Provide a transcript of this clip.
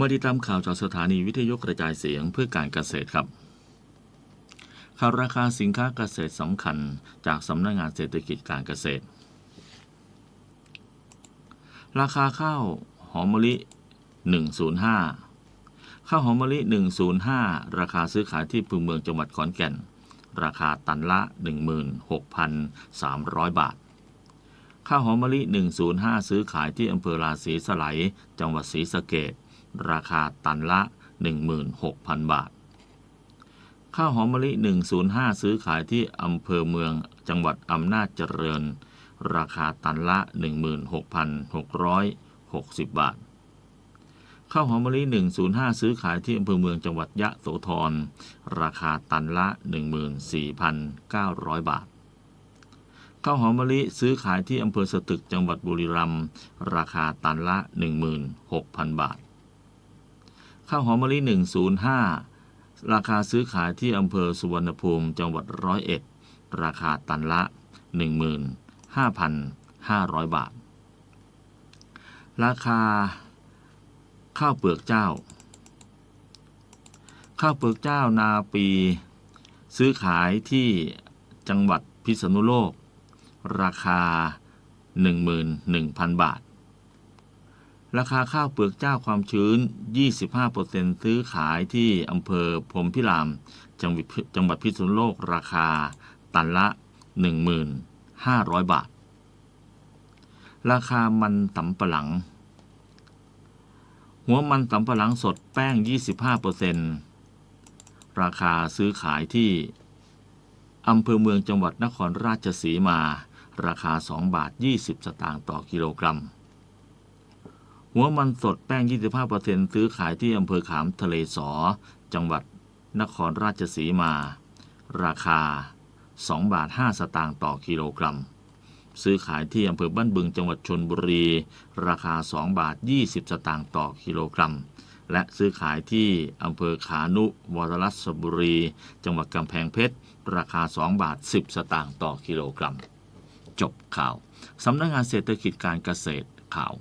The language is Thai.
มาติดตามข่าวจากสถานีวิทยุกระจายเสียงเพื่อการเกษตรครับ ข่าวราคาสินค้าเกษตรสำคัญจากสำนักงานเศรษฐกิจการเกษตร ราคาข้าวหอมมะลิ 105 ข้าวหอมมะลิ 105 ราคาซื้อขายที่พึงเมืองจังหวัดขอนแก่น ราคาตันละ 16,300 บาทข้าวหอมมะลิ 105 ซื้อขายที่อำเภอราศีสไลจังหวัดศรีสะเกษ ราคาตันละ 16,000 บาท ข้าวหอมมะลิ 105 ซื้อขายที่อำเภอเมืองจังหวัดอำนาจเจริญ ราคาตันละ 16,660 บาท ข้าวหอมมะลิ 105 ซื้อขายที่อำเภอเมืองจังหวัดยะโสธร ราคาตันละ 14,900 บาทข้าวหอมมะลิซื้อขายที่อำเภอสตึกจังหวัดบุรีรัมย์ราคาตันละ 16,000 บาท ข้าวหอมมะลิ 105 ราคาซื้อขายที่อำเภอสุวรรณภูมิจังหวัดร้อยเอ็ดราคาตันละ 15,500 บาท ราคา ข้าวเปลือกเจ้า ข้าวเปลือกเจ้านาปี ซื้อขายที่จังหวัดพิษณุโลก ราคา 11,000 บาท ราคาข้าวเปลือกเจ้าความชื้น 25%ซื้อขายที่อำเภอพรมพิราม จังหวัดจังหวัดพิษณุโลกราคา ตันละ 1,500 บาท ราคามันสำปะหลัง หัวมันสำปะหลังสดแป้ง 25%ราคาซื้อขายที่อำเภอเมืองจังหวัดนครราชสีมา ราคา 2 บาท 20 สตางค์ต่อกิโลกรัม หัวมันสดแป้ง 25%ซื้อขายที่อำเภอขามทะเลสอ จังหวัดนครราชสีมา ราคา 2 บาท 5 สตางค์ต่อกิโลกรัม ซื้อขายที่อำเภอบ้านบึงจังหวัดชนบุรี ราคา 2 บาท 20 สตางค์ต่อกิโลกรัม และซื้อขายที่อำเภอขานุวรรัศบุรี จังหวัดกำแพงเพชร ราคา 2 บาท 10 สตางค์ต่อกิโลกรัม จบข่าว สำนักงานเศรษฐกิจการเกษตรข่าว